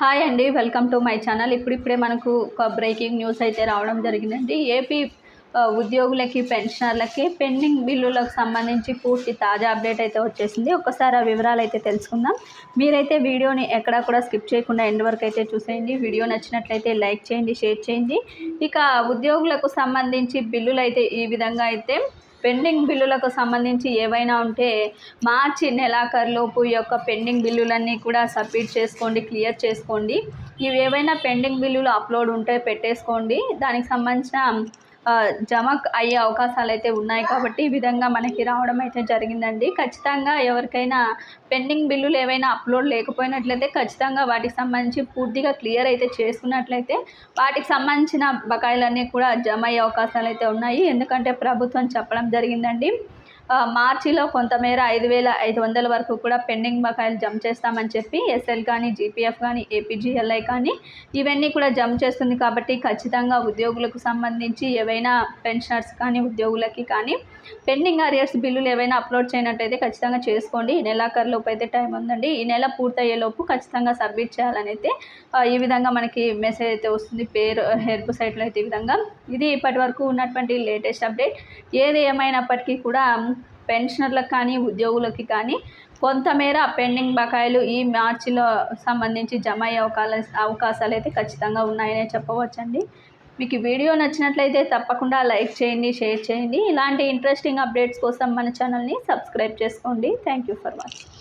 Hi అండి welcome to my channel. ఇప్పుడిప్పుడే మనకు ఒక బ్రేకింగ్ న్యూస్ అయితే రావడం జరిగిందండి. ఏపీ ఉద్యోగులకి పెన్షనర్లకి పెండింగ్ బిల్లులకు సంబంధించి పూర్తి తాజా అప్డేట్ అయితే వచ్చేసింది. ఒక్కసారి ఆ వివరాలు అయితే తెలుసుకుందాం. మీరైతే వీడియోని ఎక్కడా కూడా స్కిప్ చేయకుండా ఎండ్ వరకు అయితే చూసేయండి. వీడియో నచ్చినట్లయితే లైక్ చేయండి షేర్ చేయండి. ఇక ఉద్యోగులకు సంబంధించి బిల్లులు అయితే ఈ విధంగా అయితే పెండింగ్ బిల్లులకు సంబంధించి ఏవైనా ఉంటే మార్చి నెలాఖరులోపు ఈ యొక్క పెండింగ్ బిల్లులన్నీ కూడా సబ్మిట్ చేసుకోండి క్లియర్ చేసుకోండి. ఇవి ఏవైనా పెండింగ్ బిల్లులు అప్లోడ్ ఉంటే పెట్టేసుకోండి. దానికి సంబంధించిన జమ అయ్యే అవకాశాలు అయితే ఉన్నాయి కాబట్టి ఈ విధంగా మనకి రావడం అయితే జరిగిందండి. ఖచ్చితంగా ఎవరికైనా పెండింగ్ బిల్లులు ఏవైనా అప్లోడ్ లేకపోయినట్లయితే ఖచ్చితంగా వాటికి సంబంధించి పూర్తిగా క్లియర్ అయితే చేసుకున్నట్లయితే వాటికి సంబంధించిన బకాయిలన్నీ కూడా జమ అయ్యే అవకాశాలు అయితే ఉన్నాయి. ఎందుకంటే ప్రభుత్వం చెప్పడం జరిగిందండి. మార్చిలో కొంతమేర ఐదు వేల ఐదు వందల వరకు కూడా పెండింగ్ బకాయిలు జమ చేస్తామని చెప్పి ఎస్ఎల్ కానీ జీపీఎఫ్ కానీ ఏపీజీఎల్ఐ కానీ ఇవన్నీ కూడా జమ చేస్తుంది కాబట్టి ఖచ్చితంగా ఉద్యోగులకు సంబంధించి ఏవైనా పెన్షనర్స్ కానీ ఉద్యోగులకి కానీ పెండింగ్ అరియర్స్ బిల్లులు ఏవైనా అప్లోడ్ చేయనట్టయితే ఖచ్చితంగా చేసుకోండి. ఈ నెలాఖరులోపు అయితే టైం ఉందండి. ఈ నెల పూర్తయ్యేలోపు ఖచ్చితంగా సబ్మిట్ చేయాలని అయితే ఈ విధంగా మనకి మెసేజ్ అయితే వస్తుంది. పేరు హెల్ప్ సైట్లో అయితే ఈ విధంగా. ఇది ఇప్పటి వరకు ఉన్నటువంటి లేటెస్ట్ అప్డేట్. ఏది ఏమైనప్పటికీ కూడా పెన్షనర్లకు కానీ ఉద్యోగులకి కానీ కొంతమేర పెండింగ్ బకాయిలు ఈ మార్చిలో సంబంధించి జమ అయ్యే అవకాశ అవకాశాలు అయితే ఖచ్చితంగా ఉన్నాయనే చెప్పవచ్చండి. మీకు వీడియో నచ్చినట్లయితే తప్పకుండా లైక్ చేయండి షేర్ చేయండి. ఇలాంటి ఇంట్రెస్టింగ్ అప్డేట్స్ కోసం మన ఛానల్ని సబ్స్క్రైబ్ చేసుకోండి. Thank you for watching.